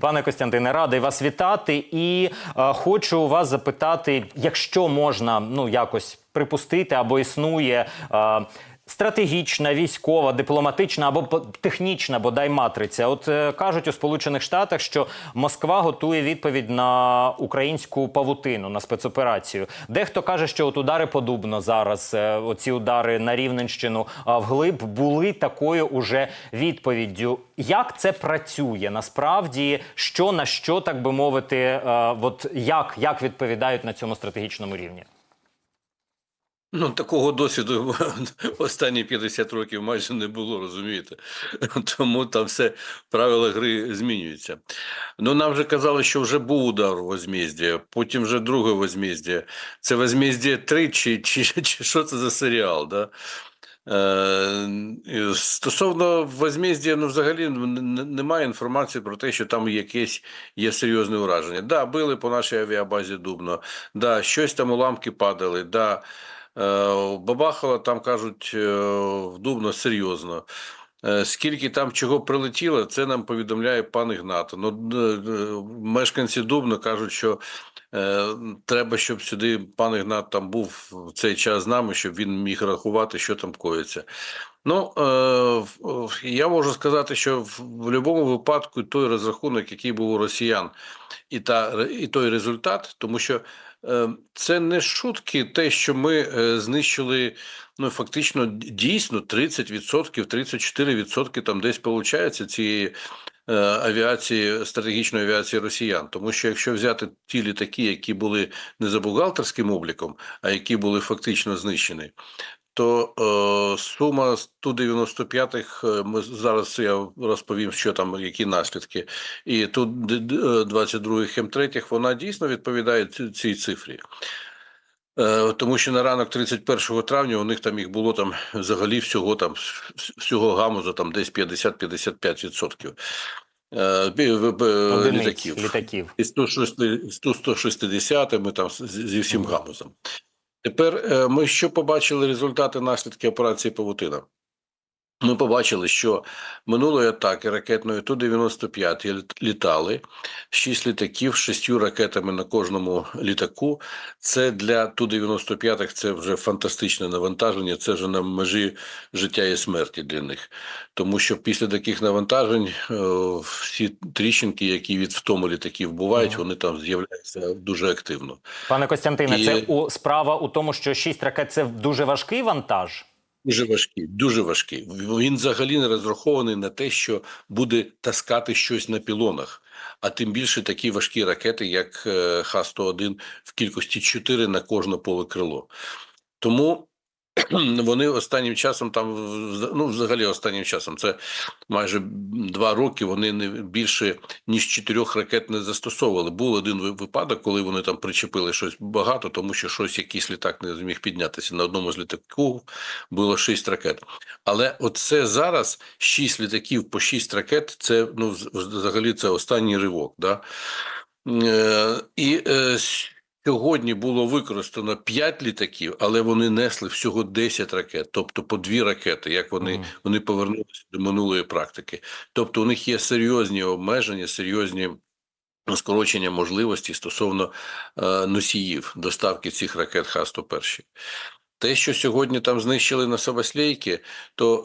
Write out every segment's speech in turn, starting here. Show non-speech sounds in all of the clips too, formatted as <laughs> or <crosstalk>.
Пане Костянтине, радий вас вітати. І е, хочу вас запитати, якщо можна ну якось припустити або існує. Е, Стратегічна, військова, дипломатична або технічна, бодай матриця. От е, кажуть у Сполучених Штатах, що Москва готує відповідь на українську павутину на спецоперацію. Дехто каже, що от удари подубно зараз. е, Оці удари на Рівненщину а вглиб були такою уже відповіддю. Як це працює насправді? Що на що так би мовити? е, От як, як відповідають на цьому стратегічному рівні? Ну, такого досвіду <laughs> останні 50 років майже не було, розумієте? <laughs> Тому там все правила гри змінюються. Ну, нам вже казали, що вже був удар у возмездія, потім вже друге возмездія. Це возмездія 3 чи, чи, чи що це за серіал, да? Е, Стосовно возмездія, ну взагалі н- н- немає інформації про те, що там якесь є серйозне ураження. Да, били по нашій авіабазі Дубно, да, щось там уламки падали, да, е, бабахало там кажуть е, в Дубно серйозно. Е, Скільки там чого прилетіло, це нам повідомляє пан Ігнат. Ну, мешканці Дубно кажуть, що треба, щоб сюди пан Ігнат там був в цей час з нами, щоб він міг рахувати, що там коїться. Ну, я можу сказати, що в, в будь-якому випадку той розрахунок, який був у росіян, і, та, і той результат, тому що це не шутки, те, що ми е, знищили ну, фактично дійсно 30%, 34% там десь виходить цієї е, авіації, стратегічної авіації росіян. Тому що якщо взяти ті літаки, які були не за бухгалтерським обліком, а які були фактично знищені, то е, сума з Ту-95, е, ми зараз я розповім, що там, які наслідки. І тут 22-х М3, вона дійсно відповідає цій цифрі. Е, Тому що на ранок 31 травня у них там їх було там взагалі всього там всього гамуза там десь 50-55% е, бі- в- в- Одиниць літаків. літаків. І 160 160 ми там зі всім гамузом. Тепер е, ми що побачили результати наслідки операції Павутина? Ми побачили, що минулої атаки ракетної Ту-95 літ- літали, шість літаків з шістю ракетами на кожному літаку. Це для Ту-95 це вже фантастичне навантаження, це вже на межі життя і смерті для них. Тому що після таких навантажень е, всі тріщинки, які від втому літаків бувають, вони там з'являються дуже активно. Пане Костянтине, І- це у справа у тому, що шість ракет це дуже важкий вантаж. Дуже важкий, дуже важкий. Він взагалі не розрахований на те, що буде таскати щось на пілонах. А тим більше такі важкі ракети, як е, Х-101 в кількості 4 на кожне поле крило. Тому <clears throat> вони останнім часом там, ну взагалі останнім часом, це майже два роки. Вони не більше ніж чотирьох ракет не застосовували. Був один випадок, коли вони там причепили щось багато, тому що щось якийсь літак не зміг піднятися. На одному з літаків було шість ракет. Але оце зараз шість літаків по шість ракет. Це ну взагалі це останній ривок. Да? Е, і е, сьогодні було використано 5 літаків, але вони несли всього 10 ракет, тобто по дві ракети, як вони, Мгм. вони повернулися до минулої практики. Тобто у них є серйозні обмеження, серйозні скорочення можливості стосовно е, носіїв доставки цих ракет Х-101. Те, що сьогодні там знищили на Саваслейки, то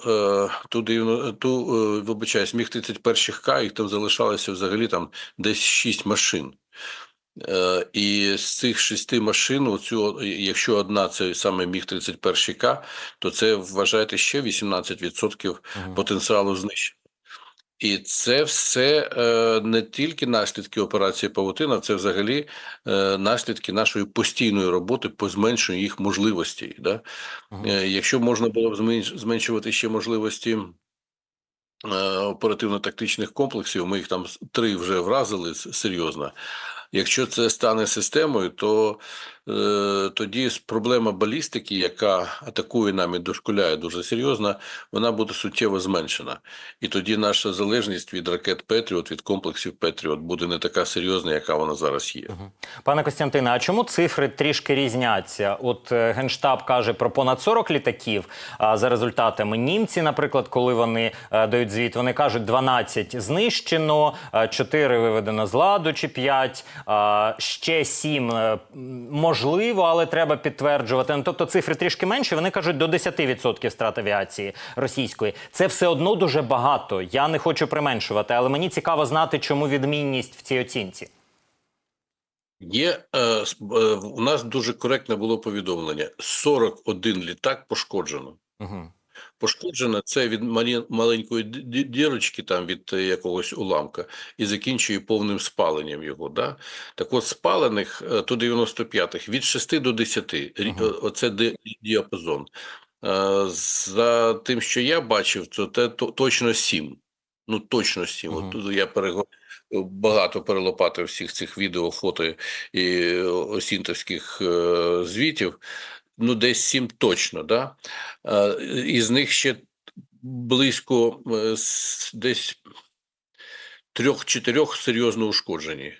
е, ту, дев'яно- ту е, вибачаюсь, міг 31 К, їх там залишалося взагалі там десь 6 машин. Е, і з цих шести машин, оцю, якщо одна це саме міг 31 К, то це вважайте ще 18% потенціалу знищення. І це все е, не тільки наслідки операції Павутина, це взагалі е, наслідки нашої постійної роботи по зменшенню їх можливостей. Да? Е, Якщо можна було б зменшувати ще можливості е, оперативно-тактичних комплексів, ми їх там три вже вразили серйозно. Якщо це стане системою, то тоді проблема балістики, яка атакує нам і дошкуляє дуже серйозно, вона буде суттєво зменшена. І тоді наша залежність від ракет Петріот, від комплексів Петріот буде не така серйозна, яка вона зараз є. Пане Костянтине, а чому цифри трішки різняться? От е, Генштаб каже про понад 40 літаків. А за результатами німці, наприклад, коли вони е, дають звіт, вони кажуть 12 знищено, 4 виведено з ладу чи 5, ще 7 е, м, можливо, але треба підтверджувати. Ну, тобто цифри трішки менші. Вони кажуть до 10% страт авіації російської. Це все одно дуже багато. Я не хочу применшувати, але мені цікаво знати, чому відмінність в цій оцінці. Є е, е, у нас дуже коректне було повідомлення: 41 літак пошкоджено. Угу. Пошкоджено це від маленької ді- ді- дірочки, там від е, якогось уламка, і закінчує повним спаленням його. Да? Так от спалених е, то 95-х від 6 до 10. Рі- Мгм. е, Оце діапазон. За тим, що я бачив, то те точно 7. Ну, точно 7. От тут я перего... багато перелопатив всіх цих відео, фото і осінтовських звітів. Ну, десь сім точно, да? Е, Із них ще близько е, десь трьох-чотирьох серйозно ушкоджені.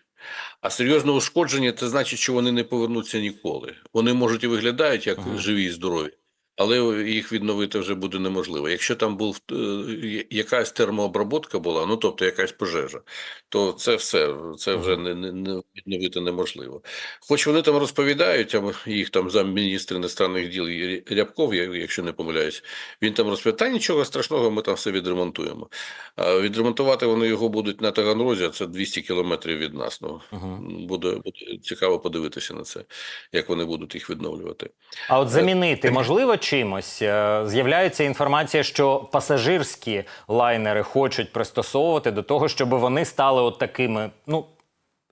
А серйозно ушкоджені це значить, що вони не повернуться ніколи. Вони можуть і виглядають як Ага. живі і здорові, але їх відновити вже буде неможливо. Якщо там був е, якась термообработка була, ну тобто якась пожежа, то це все це вже не, не, не відновити неможливо. Хоч вони там розповідають, а їх там замміністр іностранних діл Рябков, якщо не помиляюсь, він там розповідає, та нічого страшного, ми там все відремонтуємо. А відремонтувати вони його будуть на Таганрозі, це 200 кілометрів від нас. Ну, буде, буде цікаво подивитися на це, як вони будуть їх відновлювати. А от замінити можливо чимось? Е, З'являється інформація, що пасажирські лайнери хочуть пристосовувати до того, щоб вони стали от такими, ну.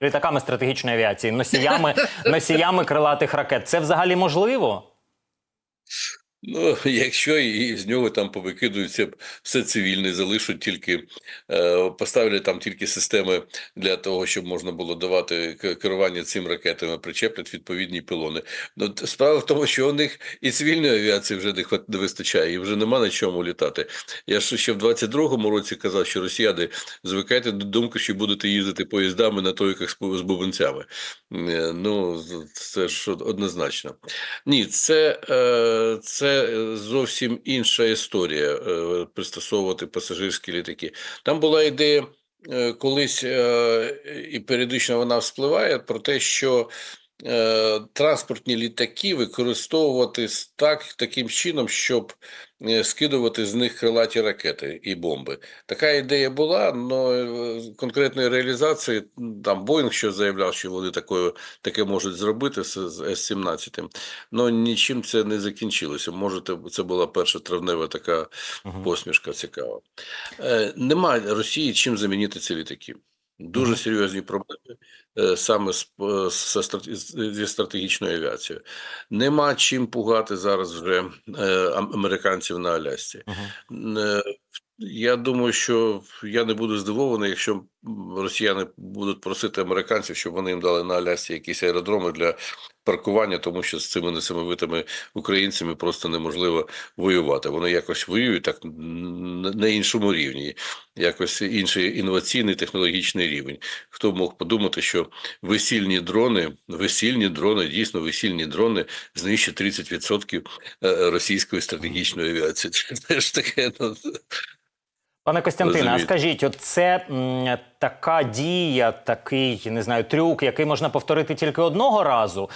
Літаками стратегічної авіації, носіями, <laughs> носіями крилатих ракет. Це взагалі можливо? Ну, <laughs> якщо з нього там повикидуються все цивільне, залишать тільки е, поставлять там тільки системи для того, щоб можна було давати керування цим ракетами, причеплять відповідні пілони. Ну справа в тому, що у них і цивільної авіації вже не вистачає, і вже нема на чому літати. Я ж ще в 22-му році казав, що росіяни звикайте до думки, що будете їздити поїздами на бу- з бубенцями. Е, Ну це ж однозначно. Ні, це, е, це зовсім інша історія е, пристосовувати пасажирські літаки. Там була ідея е, колись, е, і періодично вона вспливає про те, що е, транспортні літаки використовувати так, таким чином, щоб е, скидувати з них крилаті ракети і бомби. Така ідея була, але конкретної реалізації там Боїнг що заявляв, що вони такою, таке можуть зробити з, з С-17. Ну нічим це не закінчилося. Може, це була перша травнева така посмішка цікава. Е, нема Росії чим замінити ці літаки. Дуже серйозні проблеми е, саме з, е, з, зі стратегічною авіацією. Нема чим пугати зараз вже е, американців на Алясці. Угу. Е, Я думаю, що я не буду здивований, якщо росіяни будуть просити американців, щоб вони їм дали на Алясці якісь аеродроми для паркування, тому що з цими несамовитими українцями просто неможливо воювати. Вони якось воюють так на іншому рівні, якось інший інноваційний технологічний рівень. Хто мог подумати, що весільні дрони, весільні дрони, дійсно весільні дрони знищать 30% е, російської стратегічної авіації. <laughs> Це ж таке. Ну, Пане Костянтине, а скажіть, от це така дія, такий не знаю, трюк, який можна повторити тільки одного разу.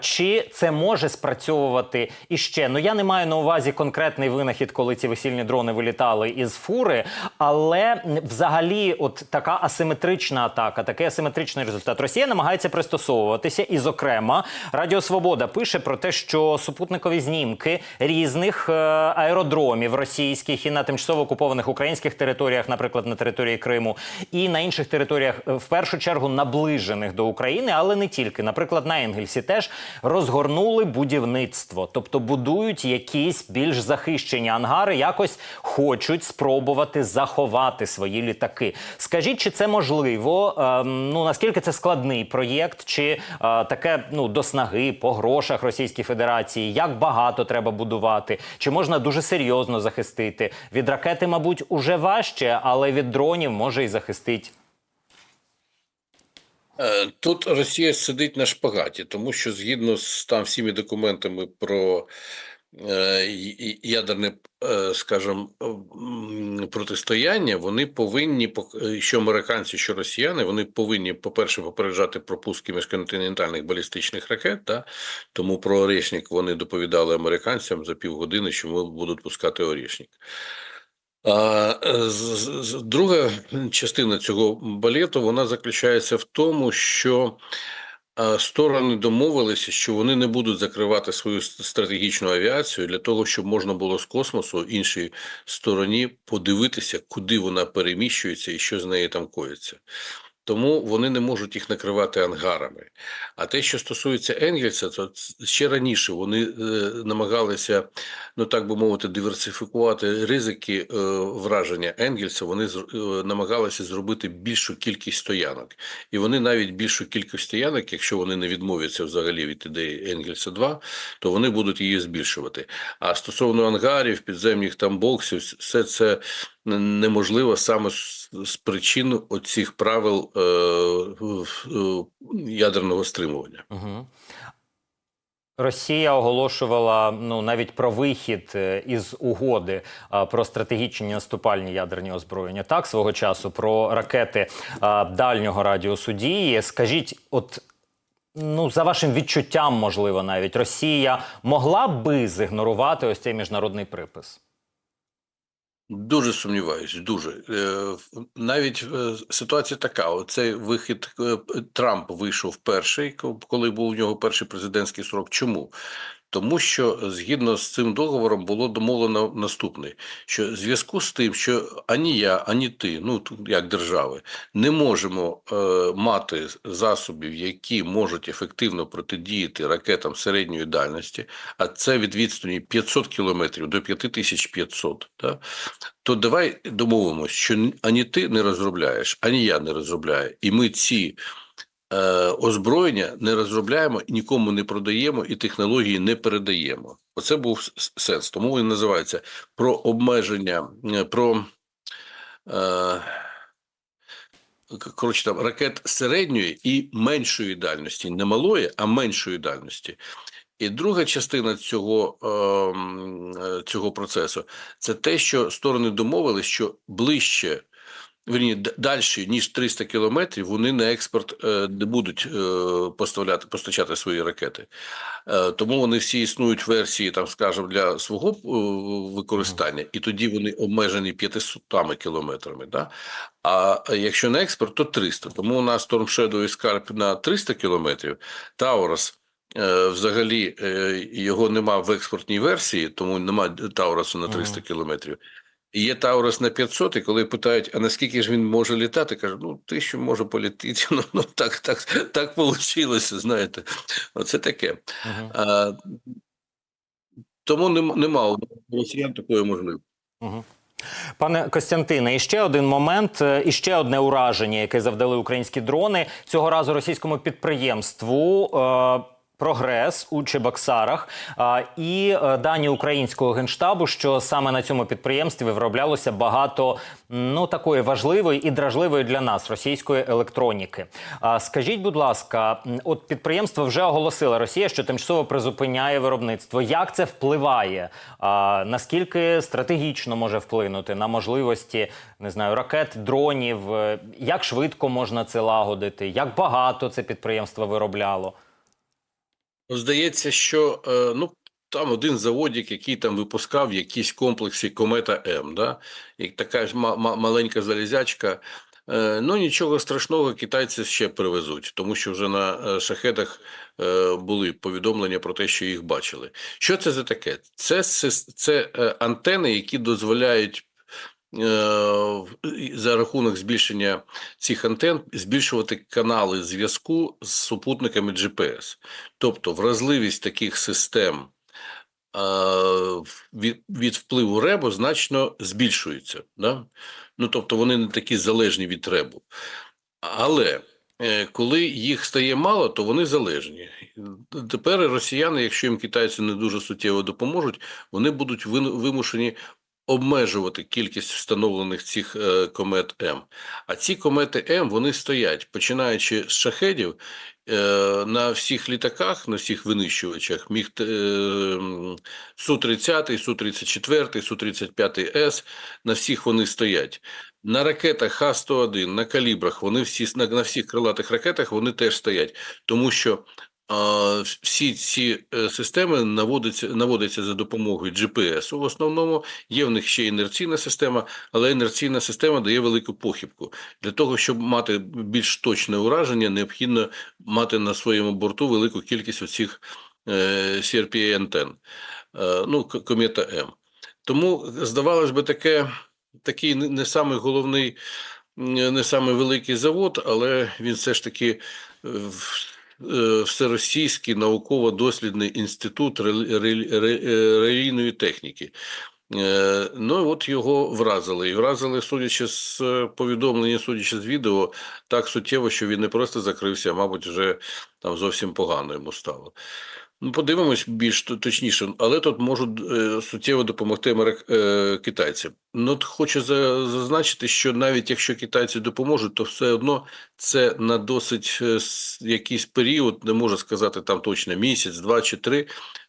Чи це може спрацьовувати іще? Ну я не маю на увазі конкретний винахід, коли ці весільні дрони вилітали із фури, але взагалі, от така асиметрична атака, такий асиметричний результат. Росія намагається пристосовуватися, і, зокрема, Радіо Свобода пише про те, що супутникові знімки різних е, аеродромів російських і на тимчасово окупованих українських територіях, наприклад, на території Криму, і на інших територіях, е, в першу чергу наближених до України, але не тільки. Наприклад, на Енгельсі теж розгорнули будівництво, тобто будують якісь більш захищені ангари, якось хочуть спробувати заховати свої літаки. Скажіть, чи це можливо? Ем, ну наскільки це складний проєкт, чи е, таке ну до снаги по грошах Російської Федерації? Як багато треба будувати? Чи можна дуже серйозно захистити? Від ракети, мабуть, уже важче, але від дронів може і захистить. Е, Тут Росія сидить на шпагаті, тому що згідно з там всіми документами про е, ядерне, е, скажімо, протистояння, вони повинні, що американці, що росіяни, вони повинні, по-перше, попереджати про пуски міжконтинентальних балістичних ракет. Да? Тому про Орешник вони доповідали американцям за півгодини, що ми будуть пускати Орешник. А е, друга частина цього балету вона заключається в тому, що е, сторони домовилися, що вони не будуть закривати свою стратегічну авіацію для того, щоб можна було з космосу іншій стороні подивитися, куди вона переміщується і що з нею там коїться. Тому вони не можуть їх накривати ангарами. А те, що стосується Енгельса, то ще раніше вони е, намагалися, ну так би мовити, диверсифікувати ризики е, враження Енгельса. Вони е, намагалися зробити більшу кількість стоянок, і вони навіть більшу кількість стоянок, якщо вони не відмовляться взагалі від ідеї Енгельса 2, то вони будуть її збільшувати. А стосовно ангарів, підземних там боксів, все це неможливо саме з, причин оцих правил е, е, ядерного стримування. Угу. Росія оголошувала ну навіть про вихід е, із угоди про стратегічні наступальні ядерні озброєння. Так свого часу про ракети дальнього радіусу дії. Скажіть, от ну за вашим відчуттям, можливо, навіть Росія могла би зігнорувати ось цей міжнародний припис. Дуже сумніваюсь, дуже. Е, Навіть е, ситуація така: оцей вихід е, Трамп вийшов перший, коли був у нього перший президентський срок. Чому? Тому що згідно з цим договором було домовлено наступне: що зв'язку з тим, що ані я, ані ти, ну як держави, не можемо е, мати засобів, які можуть ефективно протидіяти ракетам середньої дальності, а це від відстані 500 кілометрів до 5500, да? то давай домовимось, що ані ти не розробляєш, ані я не розробляю. І ми ці е, озброєння не розробляємо, нікому не продаємо, і технології не передаємо. Оце був сенс. Тому він називається про обмеження, е, про. Е, Коротше, там ракет середньої і меншої дальності, не малої, а меншої дальності. І друга частина цього, ем, е, цього процесу це те, що сторони домовились, що ближче, вірні, далі, ніж 300 кілометрів, вони на експорт е, не будуть е, поставляти, постачати свої ракети. Е, тому вони всі існують версії, там, скажімо, для свого використання, і тоді вони обмежені 500 кілометрами. Да? А якщо на експорт, то 300. Тому у нас Storm Shadow і Scarp на 300 кілометрів, Таурус е, взагалі його нема в експортній версії, тому нема Таурусу на 300 кілометрів. Є Таурус на 500, і коли питають, а наскільки ж він може літати, каже, ну тисячу може політити. <laughs> Ну, ну так, так, так вийшло, знаєте. Оце таке. Угу. А, тому нема, нема у росіян такої можливості. Угу. Пане Костянтине, і ще один момент, е, і ще одне ураження, яке завдали українські дрони цього разу російському підприємству. Е- Прогрес у Чебоксарах і е, дані українського генштабу, що саме на цьому підприємстві вироблялося багато ну такої важливої і дражливої для нас російської електроніки. Скажіть, будь ласка, от підприємство вже оголосила Росія, що тимчасово призупиняє виробництво. Як це впливає? Наскільки стратегічно може вплинути на можливості не знаю ракет, дронів? Е, Як швидко можна це лагодити? Як багато це підприємство виробляло? Здається, що е, ну, там один заводик, який там випускав якісь комплексі Комета М, да? така ж ма- ма- маленька залізячка. Е, ну, нічого страшного, китайці ще привезуть, тому що вже на е, шахедах е, були повідомлення про те, що їх бачили. Що це за таке? Це, це антени, які дозволяють за рахунок збільшення цих антен збільшувати канали зв'язку з супутниками GPS. Тобто вразливість таких систем е, від, від впливу ребу значно збільшується. Да? Ну, тобто вони не такі залежні від ребу. Але е, коли їх стає мало, то вони залежні. Тепер росіяни, якщо їм китайці не дуже суттєво допоможуть, вони будуть вимушені обмежувати кількість встановлених цих е, комет М. А ці комети М вони стоять, починаючи з шахедів е, на всіх літаках, на всіх винищувачах, міг е, м, Су-30, Су-34, Су-35С, на всіх вони стоять. На ракетах Х-101, на калібрах, вони всі на, на всіх крилатих ракетах вони теж стоять, тому що всі ці е, системи наводяться, наводяться за допомогою GPS. В основному є в них ще інерційна система, але інерційна система дає велику похибку. Для того, щоб мати більш точне ураження, необхідно мати на своєму борту велику кількість оцих е, CRPA антенн, е, ну, комета М. Тому, здавалось би, таке, такий не самий головний, не самий великий завод, але він все ж таки е, Всеросійський науково-дослідний інститут рел- рел- ре- е, релійної техніки. Е, Ну, от його вразили. І вразили, судячи з е, повідомлення, судячи з відео, так суттєво, що він не просто закрився, а, мабуть, вже там зовсім погано йому стало. Ну, подивимось більш точніше, але тут можуть е, суттєво допомогти е, китайці. Ну, хочу зазначити, що навіть якщо китайці допоможуть, то все одно це на досить е, якийсь період, не можу сказати там точно місяць, два чи три.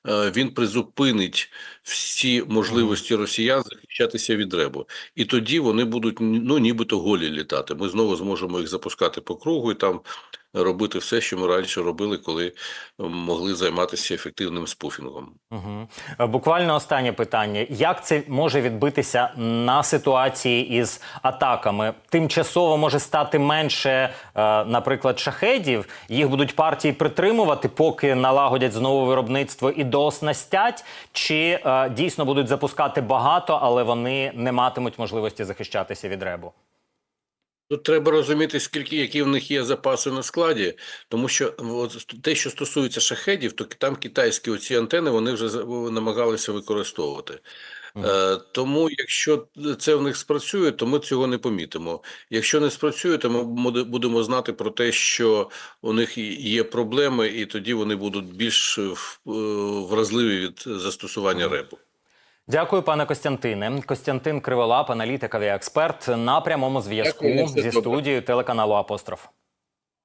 е, Він призупинить всі можливості росіян захищатися від ребу, і тоді вони будуть ну нібито голі літати. Ми знову зможемо їх запускати по кругу і там робити все, що ми раніше робили, коли могли займатися ефективним спуфінгом. Угу. Буквально останнє питання: як це може відбитися на ситуації із атаками? Тимчасово може стати менше, е, наприклад, шахедів. Їх будуть партії притримувати, поки налагодять знову виробництво і дооснастять, чи е, дійсно будуть запускати багато, але вони не матимуть можливості захищатися від ребу? Тут треба розуміти, скільки які в них є запаси на складі, тому що от, те, що стосується шахедів, то там китайські оці антени вони вже намагалися використовувати. Е, тому, якщо це в них спрацює, то ми цього не помітимо. Якщо не спрацює, то ми буде- будемо знати про те, що у них є проблеми, і тоді вони будуть більш е, е, вразливі від застосування репу. Дякую, пане Костянтине. Костянтин Криволап, аналітик, авіаексперт на прямому зв'язку зі студією телеканалу Апостроф.